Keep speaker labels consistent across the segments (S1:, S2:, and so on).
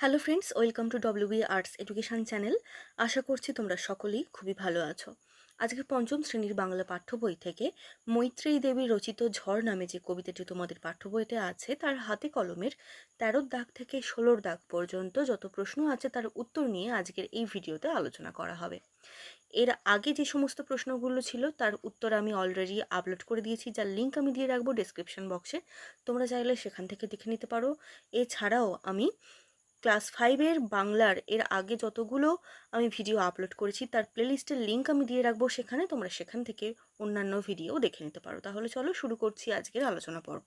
S1: Hello friends welcome to WB arts education channel আশা করছি তোমরা সকলেই খুবই ভালো আছো। আজকে পঞ্চম শ্রেণির বাংলা পাঠ্য বই থেকে মৈত্রেয়ী দেবী রচিত ঝড় নামে যে কবিতাটি তোমাদের পাঠ্য বইতে আছে, তার হাতে কলমের তেরোর দাগ থেকে ষোলোর দাগ পর্যন্ত যত প্রশ্ন আছে, তার উত্তর নিয়ে আজকের এই ভিডিওতে আলোচনা করা হবে। এর আগে যে সমস্ত প্রশ্নগুলো ছিল, তার উত্তর আমি অলরেডি আপলোড করে দিয়েছি, যার লিঙ্ক আমি দিয়ে রাখব ডিসক্রিপশন বক্সে তোমরা চাইলে সেখান থেকে দেখে নিতে পারো। এছাড়াও আমি ক্লাস ফাইভের বাংলার এর আগে যতগুলো আমি ভিডিও আপলোড করেছি, তার প্লেলিস্টের লিঙ্ক আমি দিয়ে রাখব সেখানে। তোমরা সেখান থেকে অন্যান্য ভিডিও দেখে নিতে পারো। তাহলে চলো শুরু করছি আজকের আলোচনা পর্ব।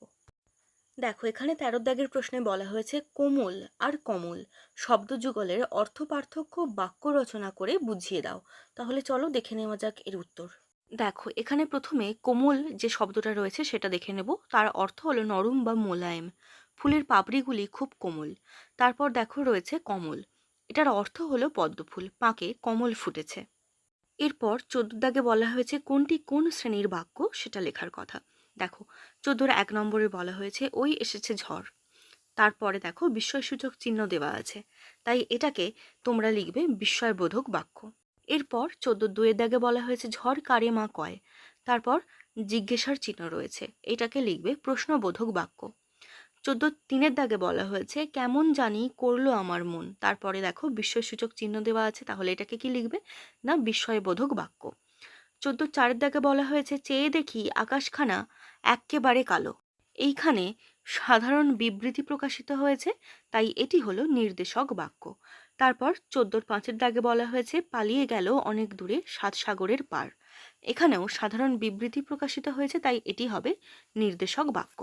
S1: দেখো, এখানে তেরো দাগের প্রশ্নে বলা হয়েছে, কোমল আর কমল শব্দযুগলের অর্থ পার্থক্য বাক্য রচনা করে বুঝিয়ে দাও। তাহলে চলো দেখে নেওয়া যাক এর উত্তর। দেখো, এখানে প্রথমে কোমল যে শব্দটা রয়েছে সেটা দেখে নেব। তার অর্থ হলো নরম বা মোলায়েম। ফুলের পাপড়িগুলি খুব কোমল। তারপর দেখো রয়েছে কমল। এটার অর্থ হলো পদ্মফুল। পাকে কমল ফুটেছে। এরপর চোদ্দ দাগে বলা হয়েছে কোনটি কোন শ্রেণির বাক্য সেটা লেখার কথা। দেখো, চোদ্দোর এক নম্বরে বলা হয়েছে, ওই এসেছে ঝড়। তারপরে দেখো, বিস্ময়সূচক চিহ্ন দেওয়া আছে। তাই এটাকে তোমরা লিখবে বিস্ময়বোধক বাক্য। এরপর চোদ্দ দুয়ের দাগে বলা হয়েছে, ঝড় কারে মা কয়? তারপর জিজ্ঞাসার চিহ্ন রয়েছে। এটাকে লিখবে প্রশ্নবোধক বাক্য। চোদ্দ তিনের দাগে বলা হয়েছে, কেমন জানি করল আমার মন। তারপরে দেখো বিস্ময়সূচক চিহ্ন দেওয়া আছে, তাহলে এটাকে কি লিখবে? না, বিস্ময়বোধক বাক্য। চোদ্দ চারের দাগে বলা হয়েছে, চেয়ে দেখি আকাশখানা এক্কেবারে কালো। এইখানে সাধারণ বিবৃতি প্রকাশিত হয়েছে, তাই এটি হলো নির্দেশক বাক্য। তারপর চোদ্দোর পাঁচের দাগে বলা হয়েছে, পালিয়ে গেল অনেক দূরে সাত সাগরের পার। এখানেও সাধারণ বিবৃতি প্রকাশিত হয়েছে, তাই এটি হবে নির্দেশক বাক্য।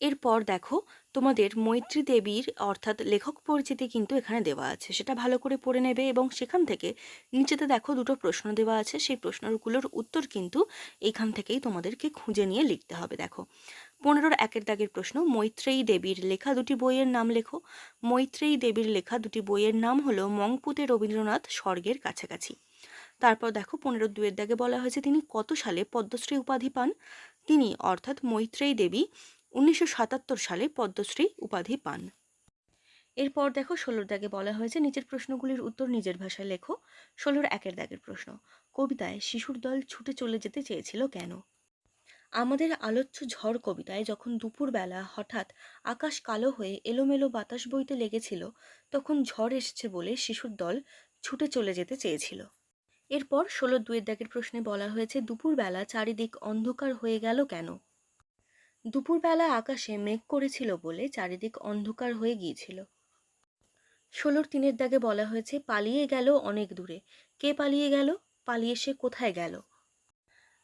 S1: এরপর দেখো তোমাদের মৈত্রী দেবীর অর্থাৎ লেখক পরিচিতি কিন্তু এখানে দেওয়া আছে। সেটা ভালো করে পড়ে নেবে এবং সেখান থেকে নিচেতে দেখো দুটো প্রশ্ন দেওয়া আছে। সেই প্রশ্নগুলোর উত্তর কিন্তু এখান থেকেই তোমাদেরকে খুঁজে নিয়ে লিখতে হবে। দেখো, পনেরোর একের দাগের প্রশ্ন, মৈত্রেয়ী দেবীর লেখা দুটি বইয়ের নাম লেখো। মৈত্রেয়ী দেবীর লেখা দুটি বইয়ের নাম হলো মংপুতে রবীন্দ্রনাথ স্বর্গের কাছাকাছি। তারপর দেখো পনেরো দুয়ের দাগে বলা হয়েছে তিনি কত সালে পদ্মশ্রী উপাধি পান? তিনি অর্থাৎ মৈত্রেয়ী দেবী উনিশশো সাতাত্তর সালে পদ্মশ্রী উপাধি পান। এরপর দেখো ষোলোর দাগে বলা হয়েছে, নিচের প্রশ্নগুলির উত্তর নিজের ভাষায় লেখো। ষোলোর একের দাগের প্রশ্ন, কবিতায় শিশুর দল ছুটে চলে যেতে চেয়েছিল কেন? আমাদের আলোচ্য ঝড় কবিতায় যখন দুপুরবেলা হঠাৎ আকাশ কালো হয়ে এলোমেলো বাতাস বইতে লেগেছিল, তখন ঝড় এসছে বলে শিশুর দল ছুটে চলে যেতে চেয়েছিল। এরপর ষোলো দুয়ের দাগের প্রশ্নে বলা হয়েছে, দুপুরবেলা চারিদিক অন্ধকার হয়ে গেল কেন? দুপুরবেলা আকাশে মেঘ করেছিল বলে চারিদিক অন্ধকার হয়ে গিয়েছিল। ষোলোর তিনের দাগে বলা হয়েছে, পালিয়ে গেল অনেক দূরে। কে পালিয়ে গেল? পালিয়ে সে কোথায় গেল?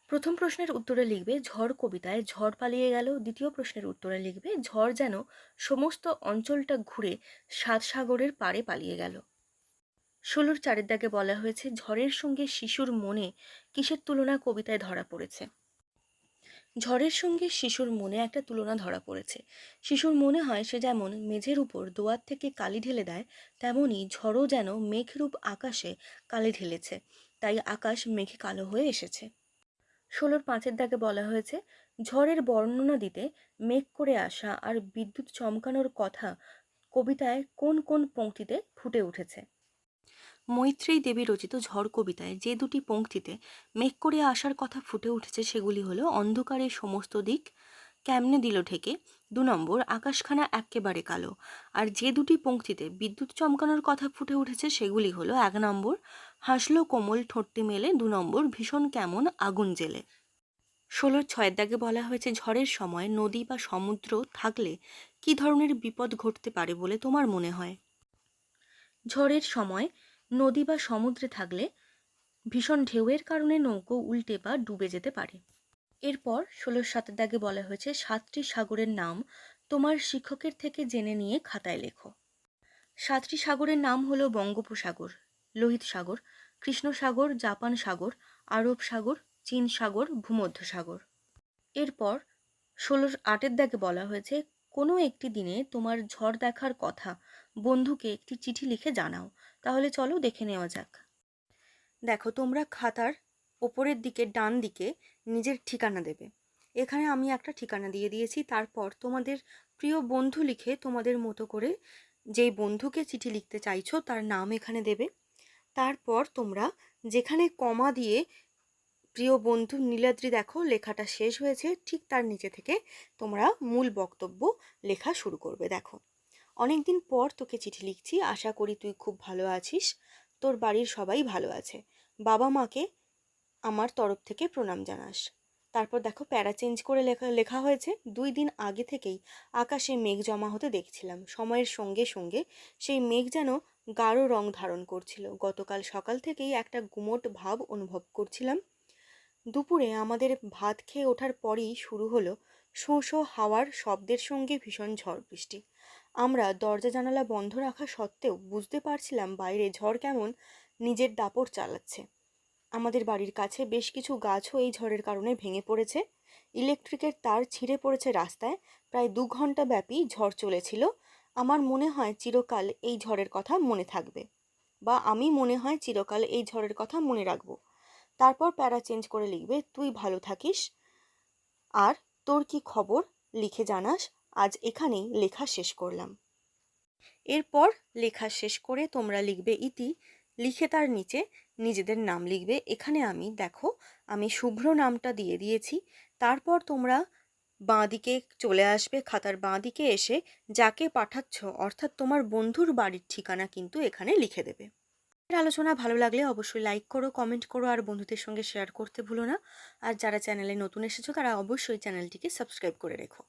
S1: প্রথম প্রশ্নের উত্তরে লিখবে, ঝড় কবিতায় ঝড় পালিয়ে গেল। দ্বিতীয় প্রশ্নের উত্তরে লিখবে, ঝড় যেন সমস্ত অঞ্চলটা ঘুরে সাত সাগরের পাড়ে পালিয়ে গেল। ষোলোর চারের দাগে বলা হয়েছে, ঝড়ের সঙ্গে শিশুর মনে কিসের তুলনা কবিতায় ধরা পড়েছে? ঝড়ের সঙ্গে শিশুর মনে একটা তুলনা ধরা পড়েছে। শিশুর মনে হয় সে যেমন মেঝের উপর দোয়ার থেকে কালি ঢেলে দেয় তেমনই ঝড়ও যেন মেঘরূপ আকাশে কালি ঢেলেছে। তাই আকাশ মেঘে কালো হয়ে এসেছে। ষোলোর পাঁচের দাগে বলা হয়েছে, ঝড়ের বর্ণনা দিতে মেঘ করে আসা আর বিদ্যুৎ চমকানোর কথা কবিতায় কোন কোন পংক্তিতে ফুটে উঠেছে। মৈত্রেয়ী দেবী রচিত ঝড় কবিতায় যে দুটি পংক্তিতে মেঘ করে আসার কথা ফুটে উঠেছে সেগুলি হলো অন্ধকারের সমস্ত দিক, কেমনে দিল ঠেকে দু নম্বর আকাশখানা একেবারে কালো, আর যে দুটি পঙ্ক্তিতে বিদ্যুৎ চমকানোর কথা ফুটে উঠেছে সেগুলি হলো এক নম্বর হাসলো কোমল ঠোঁটটি মেলে, দু নম্বর ভীষণ কেমন আগুন জেলে। ষোলোর ছয়ের দাগে বলা হয়েছে ঝড়ের সময় নদী বা সমুদ্র থাকলে কি ধরনের বিপদ ঘটতে পারে বলে তোমার মনে হয়? ঝড়ের সময় নদী বা সমুদ্রে থাকলে ভীষণ ঢেউয়ের কারণে নৌকো উল্টে বা ডুবে যেতে পারে। এরপর ষোলোর সাতের দাগে বলা হয়েছে, সাতটি সাগরের নাম তোমার শিক্ষকের থেকে জেনে নিয়ে খাতায় লেখো। সাতটি সাগরের নাম হলো বঙ্গোপসাগর, লোহিত সাগর কৃষ্ণ সাগর জাপান সাগর, আরব সাগর, চীন সাগর ভূমধ্য সাগর এরপর ষোলোর আটের দাগে বলা হয়েছে কোনো একটি দিনে তোমার ঝড় দেখার কথা বন্ধুকে একটি চিঠি লিখে জানাও। তাহলে চলো দেখে নেওয়া যাক। দেখো, তোমরা খাতার ওপরের দিকে ডান দিকে নিজের ঠিকানা দেবে। এখানে আমি একটা ঠিকানা দিয়ে দিয়েছি। তারপর তোমাদের প্রিয় বন্ধু লিখে তোমাদের মতো করে যেই বন্ধুকে চিঠি লিখতে চাইছো, তার নাম এখানে দেবে। তারপর তোমরা যেখানে কমা দিয়ে প্রিয় বন্ধু নীলাদ্রি, দেখো লেখাটা শেষ হয়েছে, ঠিক তার নিচে থেকে তোমরা মূল বক্তব্য লেখা শুরু করবে, দেখো। অনেক দিন পর তোকে চিঠি লিখছি, আশা করি তুই খুব ভালো আছিস, তোর বাড়ির সবাই ভালো আছে, বাবা মাকে আমার তরফ থেকে প্রণাম জানাস। তারপর দেখো প্যারা চেঞ্জ করে লেখা লেখা হয়েছে, দুই দিন আগে থেকেই আকাশে মেঘ জমা হতে দেখছিলাম, সময়ের সঙ্গে সঙ্গে সেই মেঘ যেন গাঢ় রং ধারণ করছিল। গতকাল সকাল থেকেই একটা গুমোট ভাব অনুভব করছিলাম। দুপুরে আমাদের ভাত খেয়ে ওঠার পরেই শুরু হলো শোঁ শোঁ হাওয়ার শব্দের সঙ্গে ভীষণ ঝড় বৃষ্টি। আমরা দরজা জানালা বন্ধ রাখা সত্ত্বেও বুঝতে পারছিলাম বাইরে ঝড় কেমন নিজের দাপট চালাচ্ছে। আমাদের বাড়ির কাছে বেশ কিছু গাছও এই ঝড়ের কারণে ভেঙে পড়েছে। ইলেকট্রিকের তার ছিঁড়ে পড়েছে রাস্তায়। প্রায় দু ঘণ্টা ব্যাপী ঝড় চলেছিল। আমার মনে হয় চিরকাল এই ঝড়ের কথা মনে থাকবে। বা আমি মনে হয় চিরকাল এই ঝড়ের কথা মনে রাখব। তারপর প্যারা চেঞ্জ করে লিখবে, তুই ভালো থাকিস। আর তোর কি খবর? লিখে জানাস, আজ এখানেই লেখা শেষ করলাম। এরপর লেখা শেষ করে তোমরা লিখবে ইতি, লিখে তার নিচে নিজেদের নাম লিখবে, এখানে আমি, দেখো, আমি শুভ্র নামটা দিয়ে দিয়েছি। তারপর তোমরা বাঁ দিকে চলে আসবে, খাতার বাঁ দিকে এসে যাকে পাঠাচ্ছ, অর্থাৎ তোমার বন্ধুর বাড়ির ঠিকানা কিন্তু এখানে লিখে দেবে। আলোচনা ভালো লাগলে অবশ্যই লাইক করো কমেন্ট করো আর বন্ধুদের সঙ্গে শেয়ার করতে ভুলো না। আর যারা চ্যানেলে নতুন এসেছ তারা অবশ্যই চ্যানেলটিকে সাবস্ক্রাইব করে রেখো।